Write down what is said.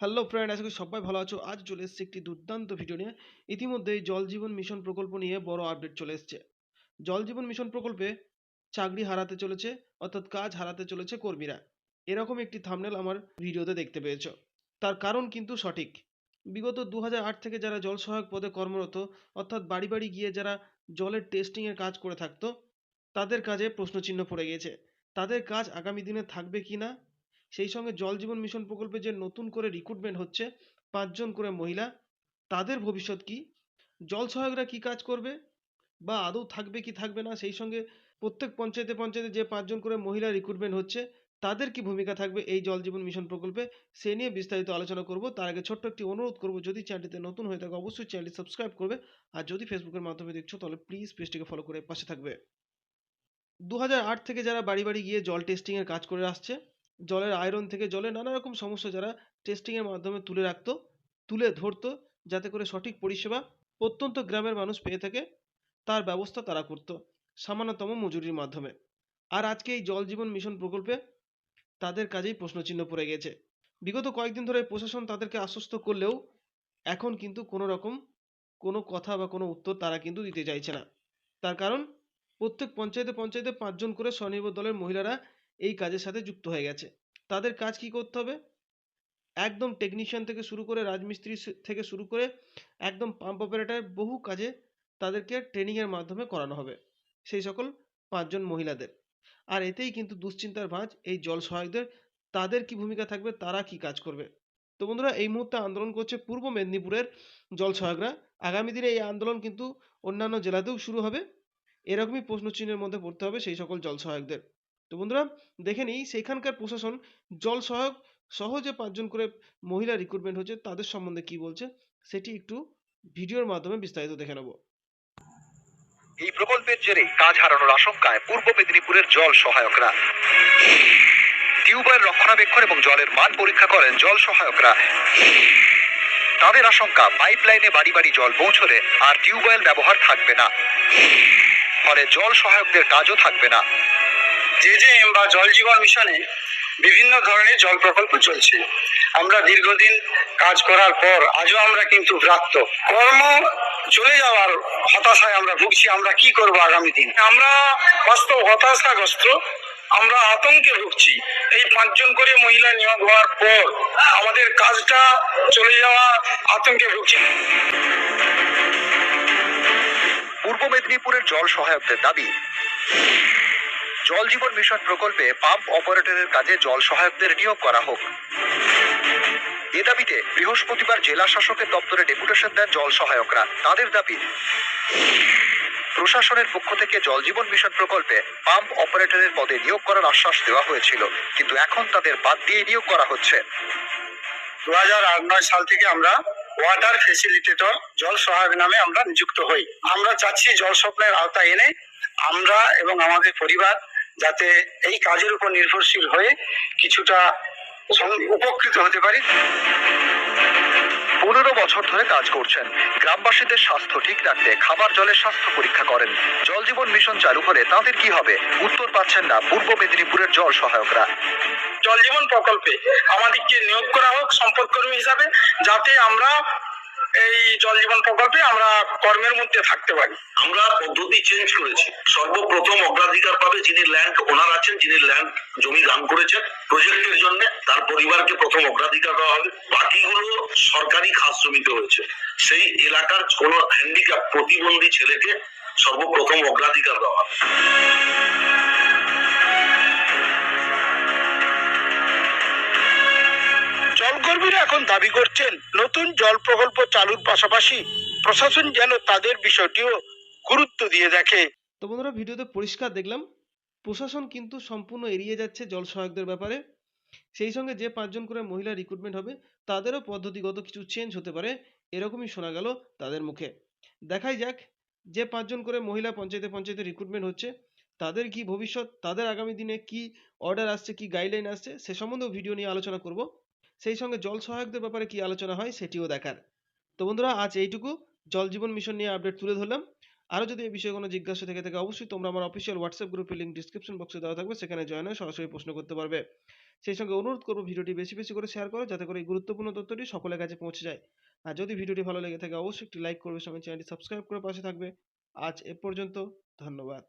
Hello friend আশা করি সবাই ভালো আছো। আজ চলে এসেছে একটি দুর্দান্ত ভিডিও নিয়ে। ইতিমধ্যেই জল জীবন মিশন প্রকল্প নিয়ে বড় আপডেট চলে এসেছে। জল জীবন মিশন প্রকল্পে চাকরি হারাতে চলেছে, অর্থাৎ কাজ হারাতে চলেছে কর্মীরা। এরকম একটি থামনেল আমার ভিডিওতে দেখতে পেয়েছ। তার কারণ কিন্তু সঠিক। বিগত দু হাজার আট থেকে যারা জল সহায়ক পদে কর্মরত, অর্থাৎ বাড়ি বাড়ি গিয়ে যারা জলের টেস্টিংয়ের কাজ করে থাকতো, তাদের কাজে প্রশ্নচিহ্ন পড়ে গিয়েছে। তাদের কাজ আগামী দিনে থাকবে কি না সেই সঙ্গে জল জীবন মিশন প্রকল্পে যে নতুন করে রিক্রুটমেন্ট হচ্ছে, পাঁচজন করে মহিলা, তাদের ভবিষ্যৎ কি? জল সহায়করা কি কাজ করবে? বা আদৌ থাকবে কি থাকবে না? সেই সঙ্গে প্রত্যেক পঞ্চায়েতে পঞ্চায়েতে যে পাঁচজন করে মহিলা রিক্রুটমেন্ট হচ্ছে, তাদের কি ভূমিকা থাকবে এই জল জীবন মিশন প্রকল্পে? সে নিয়ে বিস্তারিত আলোচনা করব। তার আগে ছোট্ট একটি অনুরোধ করব, যদি চ্যানেলটিতে নতুন হয়ে থাকে, অবশ্যই চ্যানেলটি সাবস্ক্রাইব করবে। আর যদি ফেসবুকের মাধ্যমে দেখছ, তাহলে প্লিজ পেজটিকে ফলো করে পাশে থাকবে। দু হাজার আট থেকে যারা বাড়ি বাড়ি গিয়ে জল টেস্টিংয়ের কাজ করে আসছে জলের আয়রন থেকে জলের নানা রকম সমস্যা যারা টেস্টিংয়ের মাধ্যমে তুলে রাখতো, তুলে ধরতো, যাতে করে সঠিক পরিষেবা প্রত্যন্ত গ্রামের মানুষ পেয়ে থাকে, তার ব্যবস্থা তারা করতো সামান্যতম মজুরির মাধ্যমে। আর আজকে এই জল জীবন মিশন প্রকল্পে তাদের কাজেই প্রশ্নচিহ্ন পড়ে গেছে। বিগত কয়েকদিন ধরে প্রশাসন তাদেরকে আশ্বস্ত করলেও এখন কিন্তু কোনো রকম কোনো কথা বা কোনো উত্তর তারা কিন্তু দিতে চাইছে না। তার কারণ, প্রত্যেক পঞ্চায়েতে পঞ্চায়েতে পাঁচজন করে স্বনির্ভর দলের মহিলারা এই কাজের সাথে যুক্ত হয়ে গেছে। তাদের কাজ কি করতে হবে? একদম টেকনিশিয়ান থেকে শুরু করে রাজমিস্ত্রি থেকে শুরু করে একদম পাম্প অপারেটর বহু কাজে তাদেরকে ট্রেনিংয়ের মাধ্যমে করানো হবে, সেই সকল পাঁচজন মহিলাদের। আর এতেই কিন্তু দুশ্চিন্তার ভাঁজ, এই জল সহায়কদের, তাদের কি ভূমিকা থাকবে, তারা কি কাজ করবে? তো বন্ধুরা, এই মুহূর্তে আন্দোলন করছে পূর্ব মেদিনীপুরের জল সহায়করা। আগামী দিনে এই আন্দোলন কিন্তু অন্যান্য জেলাতেও শুরু হবে। এরকমই প্রশ্নচিহ্নের মধ্যে পড়তে হবে সেই সকল জল সহায়কদের। তো বন্ধুরা, দেখে নিই, সেখানকার প্রশাসন জল সহায়ক সহ যে পাঁচজন করে মহিলা রিক্রুটমেন্ট হচ্ছে, তাদের সম্বন্ধে কি বলছে, সেটি একটু ভিডিওর মাধ্যমে বিস্তারিত দেখে নেব। এই প্রকল্পের জেরে কাজ হারানোর আশঙ্কায় পূর্ব মেদিনীপুরের জল সহায়করা। টিউবওয়েল রক্ষণাবেক্ষণ এবং জলের মান পরীক্ষা করেন জল সহায়করা। তাদের আশঙ্কা, পাইপলাইনে বাড়ি বাড়ি জল পৌঁছলে আর টিউবওয়েল ব্যবহার থাকবে না। ফলে জল সহায়কদের কাজও থাকবে না। জেজেএম বা জল জীবন মিশনে বিভিন্ন ধরনের জল প্রকল্প চলছে। আমরা দীর্ঘদিন কাজ করার পর আজও আমরা কিন্তু প্রাপ্ত কর্ম চলে যাওয়ার হতাশায় আমরা ভুগছি, আমরা কি করব আগামী দিন? আমরা বাস্তব হতাশাগ্রস্ত, আমরা আতঙ্কে ভুগছি। এই পাঁচজন করে মহিলা নিয়োগ হওয়ার পর আমাদের কাজটা চলে যাওয়া আতঙ্কে ভুগছি। পূর্ব মেদিনীপুরের জল সহায়কদের দাবি জল জীবন মিশন প্রকল্পে পাম্প অপারেটরের কাজে জল সহায়কদের নিয়োগ করা হোক। এ দাবিতে বৃহস্পতিবার জেলা শাসকের দপ্তরে ডেপুটেশন দেন জল সহায়করা। তাদের দাবি, প্রশাসনের পক্ষ থেকে জল জীবন মিশন প্রকল্পে পাম্প অপারেটরের পদে নিয়োগ করার আশ্বাস দেওয়া হয়েছিল, কিন্তু এখন তাদের বাদ দিয়ে নিয়োগ করা হচ্ছে। দু হাজার আট নয় সাল থেকে আমরা ওয়াটার ফেসিলিটেটর জল সহায়ক নামে আমরা নিযুক্ত হই। আমরা চাচ্ছি জল স্বপ্নের আওতায় এনে আমরা এবং আমাদের পরিবার যাতে এই কাজের উপর নির্ভরশীল হয়ে কিছুটা উপকৃত হতে পারি। পনেরো বছর ধরে কাজ করছেন। গ্রামবাসীদের স্বাস্থ্য ঠিক রাখতে খাবার জলের স্বাস্থ্য পরীক্ষা করেন। জল জীবন মিশন চালু হলে তাদের কি হবে? উত্তর পাচ্ছেন না পূর্ব মেদিনীপুরের জল সহায়করা। জল জীবন প্রকল্পে আমাদেরকে নিয়োগ করা হোক, সম্পদকর্মী হিসাবে, যাতে আমরা এই জল জীবন প্রকল্পে আমরা কর্মের মধ্যে থাকতে পারি। আমরা পদ্ধতি চেঞ্জ করেছি। সর্বপ্রথম অগ্রাধিকার পাবে যিনি ল্যান্ড ওনার আছেন, যিনি ল্যান্ড জমি দান করেছেন। প্রজেক্টের জন্য তার পরিবারকে প্রথম অগ্রাধিকার দেওয়া হবে। বাকিগুলো সরকারি খাস জমিতে হয়েছে। সেই এলাকার কোন হ্যান্ডিক্যাপ প্রতিবন্ধী ছেলেকে সর্বপ্রথম অগ্রাধিকার দেওয়া হবে। এখন দাবি করছেন নতুন জল প্রকল্প চালুর পাশাপাশি প্রশাসন যেন তাদের বিষয়টিও গুরুত্ব দিয়ে দেখে। তো বন্ধুরা, ভিডিওতে পরিষ্কার দেখলাম, প্রশাসন কিন্তু সম্পূর্ণ এড়িয়ে যাচ্ছে জল সহায়কদের ব্যাপারে। সেই সঙ্গে যে পাঁচজন করে মহিলা রিক্রুটমেন্ট হবে, তাদেরও পদ্ধতিগত কিছু চেঞ্জ হতে পারে, এরকমই শোনা গেল তাদের মুখে। দেখাই যাক, যে পাঁচজন করে মহিলা পঞ্চায়েতে পঞ্চায়েতে রিক্রুটমেন্ট হচ্ছে, তাদের কি ভবিষ্যৎ, তাদের আগামী দিনে কি অর্ডার আসছে, কি গাইডলাইন আসছে, সে সম্বন্ধেও ভিডিও নিয়ে আলোচনা করব। সেই সঙ্গে জল সহায়কদের ব্যাপারে কি আলোচনা হয় সেটিও দেখার। তো বন্ধুরা, আজ এইটুকু। জল জীবন মিশন নিয়ে আপডেট তুলে ধরলাম। আরও যদি এই বিষয়ে কোনো জিজ্ঞাসা থেকে থাকে, অবশ্যই তোমরা আমার অফিসিয়াল হোয়াটসঅ্যাপ গ্রুপের লিঙ্ক ডিসক্রিপশন বক্সে দেওয়া থাকবে। সেখানে জয়েন হয়ে সরাসরি প্রশ্ন করতে পারবে। সেই সঙ্গে অনুরোধ করব ভিডিওটি বেশি বেশি করে শেয়ার করো, যাতে করে এই গুরুত্বপূর্ণ তথ্যটি সকলের কাছে পৌঁছে যায়। আর যদি ভিডিওটি ভালো লেগে থাকে, অবশ্যই একটি লাইক করবে সঙ্গে চ্যানেলটি সাবস্ক্রাইব করে পাশে থাকবে। আজ এ পর্যন্ত, ধন্যবাদ।